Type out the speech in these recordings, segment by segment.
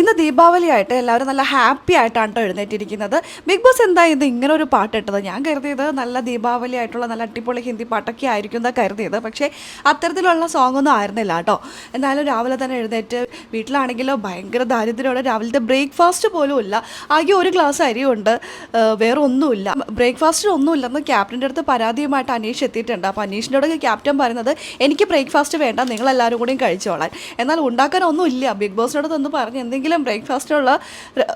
ഇന്ന് ദീപാവലി ആയിട്ട് എല്ലാവരും നല്ല ഹാപ്പി ആയിട്ടാണ് എഴുന്നേറ്റിരിക്കുന്നത്. ബിഗ് ബോസ് എന്താ ഇത് ഇങ്ങനെ ഒരു പാട്ട് ഇട്ടത് ഞാൻ കരുതിയത് നല്ല ദീപാവലി ആയിട്ടുള്ള നല്ല അടിപൊളി ഹിന്ദി പാട്ടൊക്കെ ആയിരിക്കും എന്നാ കരുതിയത്. പക്ഷേ അത്തരത്തിലുള്ള സോങ് ഒന്നും ആയിരുന്നില്ല കേട്ടോ എന്നാലും രാവിലെ തന്നെ എഴുന്നേറ്റ് വീട്ടിലാണെങ്കിലോ ഭയങ്കര ദാരിദ്ര്യമുള്ള രാവിലത്തെ ബ്രേക്ക്ഫാസ്റ്റ് പോലും ഇല്ല. ആകെ ഒരു ഗ്ലാസ് അരിയുണ്ട്. വേറെ ഒന്നുമില്ല ബ്രേക്ക്ഫാസ്റ്റിന് ഒന്നുമില്ലെന്ന് ക്യാപ്റ്റന്റെ അടുത്ത് പരാതിയുമായിട്ട് അനീഷ് എത്തിയിട്ടുണ്ട്. അപ്പോൾ അനീഷിനോട് ക്യാപ്റ്റൻ പറയുന്നത് എനിക്ക് ബ്രേക്ക്ഫാസ്റ്റ് വേണ്ട. നിങ്ങളെല്ലാവരും കൂടിയും കഴിച്ചോളാൻ. എന്നാൽ ഉണ്ടാക്കാൻ ഒന്നുമില്ല. ബിഗ് ബോസിനോട് തന്നു പറഞ്ഞ് എന്തെങ്കിലും ബ്രേക്ക്ഫാസ്റ്റിനുള്ള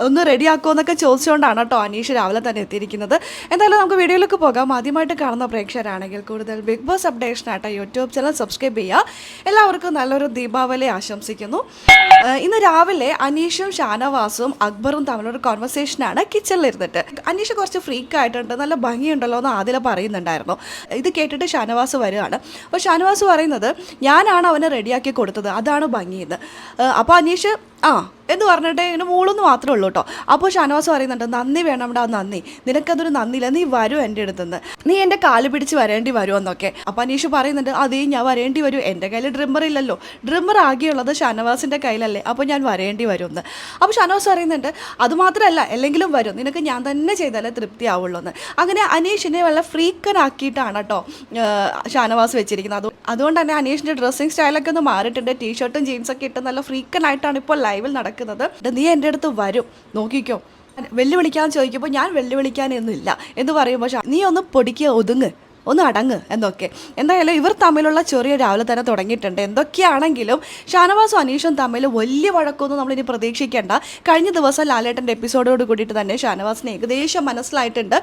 ഒന്ന് റെഡിയാക്കുമോ എന്നൊക്കെ ചോദിച്ചുകൊണ്ടാണ് കേട്ടോ അനീഷ് രാവിലെ തന്നെ എത്തിയിരിക്കുന്നത്. എന്തായാലും നമുക്ക് വീഡിയോയിലേക്ക് പോകാം. ആദ്യമായിട്ട് കാണുന്ന പ്രേക്ഷകരാണെങ്കിൽ കൂടുതൽ ബിഗ് ബോസ് അപ്ഡേഷനായിട്ട് യൂട്യൂബ് ചാനൽ സബ്സ്ക്രൈബ് ചെയ്യുക. എല്ലാവർക്കും നല്ലൊരു ദീപാവലി ആശംസിക്കുന്നു. ഇന്ന് രാവിലെ അനീഷും ഷാനവാസും അക്ബറും തമ്മിലൊരു കോൺവെർസേഷനാണ് കിച്ചണിൽ ഇരുന്നിട്ട്. അനീഷ് കുറച്ച് ഫ്രീക്ക് ആയിട്ടുണ്ട് നല്ല ഭംഗിയുണ്ടല്ലോ എന്ന് ആദില പറയുന്നുണ്ടായിരുന്നു. ഇത് കേട്ടിട്ട് ഷാനവാസ് വരികയാണ് അപ്പോൾ ഷാനവാസ് പറയുന്നത് ഞാനാണ് അവനെ റെഡിയാക്കി കൊടുത്തത് അതാണ് ഭംഗിയെന്ന്. അപ്പോൾ അനീഷ് ആ എന്ന് പറഞ്ഞിട്ട് ഇങ്ങനെ മൂളൊന്ന് മാത്രമേ ഉള്ളൂ കേട്ടോ അപ്പോൾ ഷാനവാസ് പറയുന്നുണ്ട് നന്ദി വേണം വേണംടാ നന്ദി. നിനക്കതൊരു നന്ദിയില്ല നീ വരും എന്റെ അടുത്തുനിന്ന്. നീ എന്റെ കാൽ പിടിച്ച് വരേണ്ടി വരുമെന്നൊക്കെ അപ്പോൾ അനീഷ് പറയുന്നുണ്ട് അതേ ഞാൻ വരേണ്ടി വരും. എന്റെ കയ്യിൽ ഡ്രിമ്മർ ഇല്ലല്ലോ. ഡ്രിമ്മർ ആകെയുള്ളത് ഷാനവാസിന്റെ കയ്യിലല്ലേ. അപ്പോൾ ഞാൻ വരേണ്ടി വരുമെന്ന് അപ്പോൾ ഷനോസ് പറയുന്നുണ്ട് അതുമാത്രമല്ല അല്ലെങ്കിലും വരും. നിനക്ക് ഞാൻ തന്നെ ചെയ്താലേ തൃപ്തിയാവുള്ളൂ എന്ന് അങ്ങനെ അനീഷിനെ വല്ല ഫ്രീക്കനാക്കിയിട്ടാണ് കേട്ടോ ഷാനവാസ് വെച്ചിരിക്കുന്നത്. അത് അതുകൊണ്ട് തന്നെ അനീഷിന്റെ ഡ്രസ്സിങ് സ്റ്റൈലൊക്കെ ഒന്ന് മാറിയിട്ടുണ്ട്. ടീഷർട്ടും ജീൻസൊക്കെ ഇട്ട് നല്ല ഫ്രീക്കനായിട്ടാണ് ഇപ്പോൾ ലൈവിൽ നടക്കുന്നത്. നീ എന്റെ അടുത്ത് വരും. നോക്കിക്കോ. വെല്ലുവിളിക്കാൻ ചോദിക്കുമ്പോൾ ഞാൻ വെല്ലുവിളിക്കാനൊന്നുമില്ല. എന്ന് പറയുമ്പോൾ നീ ഒന്ന് പൊടിക്കുക ഒതുങ്ങ്. ഒന്ന് അടങ്ങ് എന്നൊക്കെ. എന്തായാലും ഇവർ തമ്മിലുള്ള ചെറിയ രാവിലെ തന്നെ തുടങ്ങിയിട്ടുണ്ട്. എന്തൊക്കെയാണെങ്കിലും ഷാനവാസും അനീഷും തമ്മിൽ വലിയ വഴക്കൊന്നും നമ്മളിനി പ്രതീക്ഷിക്കേണ്ട. കഴിഞ്ഞ ദിവസം ലാലേട്ടന്റെ എപ്പിസോഡോട് കൂടിയിട്ട് തന്നെ ഷാനവാസിന് ഏകദേശം മനസ്സിലായിട്ടുണ്ട്.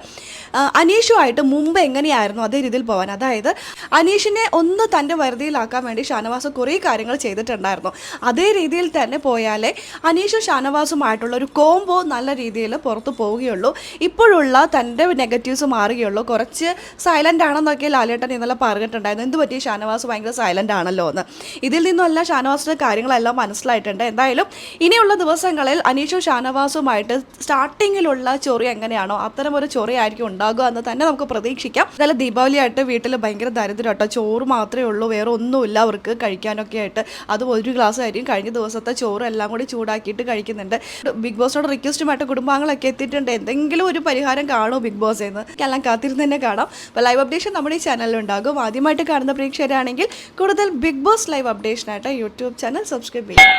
അനീഷുമായിട്ട് മുമ്പ് എങ്ങനെയായിരുന്നു അതേ രീതിയിൽ പോകാൻ അതായത് അനീഷിനെ ഒന്ന് തന്റെ വരുതിയിലാക്കാൻ വേണ്ടി ഷാനവാസ് കുറേ കാര്യങ്ങൾ ചെയ്തിട്ടുണ്ടായിരുന്നു. അതേ രീതിയിൽ തന്നെ പോയാലേ അനീഷും ഷാനവാസുമായിട്ടുള്ള ഒരു കോംബോ നല്ല രീതിയിൽ പുറത്ത് പോവുകയുള്ളൂ. ഇപ്പോഴുള്ള തന്റെ നെഗറ്റീവ്സ് മാറുകയുള്ളൂ. കുറച്ച് സൈലന്റ് ആണെന്നൊക്കെ ലാലേട്ടൻ ഇന്നലെ പറഞ്ഞിട്ടുണ്ടായിരുന്നു. എന്ത് പറ്റി? ഷാനവാസ് ഭയങ്കര സൈലന്റ് ആണല്ലോ എന്ന്. ഇതിൽ നിന്നല്ല ഷാനവാസിന്റെ കാര്യങ്ങളെല്ലാം മനസ്സിലായിട്ടുണ്ട്. എന്തായാലും ഇനിയുള്ള ദിവസങ്ങളിൽ അനീഷും ഷാനവാസുമായിട്ട് സ്റ്റാർട്ടിങ്ങിലുള്ള ചൊറി എങ്ങനെയാണോ അത്തരം ഒരു ചൊറി ആയിരിക്കും ഉണ്ടാകുക എന്ന് തന്നെ നമുക്ക് പ്രതീക്ഷിക്കാം. നല്ല ദീപാവലി ആയിട്ട് വീട്ടിൽ ഭയങ്കര ദരിദ്രം കേട്ടോ. ചോറ് മാത്രമേ ഉള്ളൂ വേറെ ഒന്നുമില്ല അവർക്ക് കഴിക്കാനൊക്കെ ആയിട്ട്. അത് ഒരു ഗ്ലാസ് ആയിരിക്കും. കഴിഞ്ഞ ദിവസത്തെ ചോറ് എല്ലാം കൂടി ചൂടാക്കിയിട്ട് കഴിക്കുന്നുണ്ട്. ബിഗ് ബോസിനോട് റിക്വസ്റ്റുമായിട്ട് കുടുംബാംഗങ്ങളൊക്കെ എത്തിയിട്ടുണ്ട്. എന്തെങ്കിലും ഒരു പരിഹാരം കാണുമോ ബിഗ് ബോസ് എന്ന് എല്ലാം കാത്തിരുന്ന് തന്നെ കാണാം. അപ്പോൾ ലൈവ് അപ്ഡേഷൻ നമ്മുടെ ഈ ചാനലിൽ ഉണ്ടാകും ആദ്യമായിട്ട് കാണുന്ന പ്രേക്ഷകരാണെങ്കിൽ കൂടുതൽ ബിഗ് ബോസ് ലൈവ് അപ്ഡേഷനായിട്ട് യൂട്യൂബ് ചാനൽ സബ്സ്ക്രൈബ് ചെയ്യുക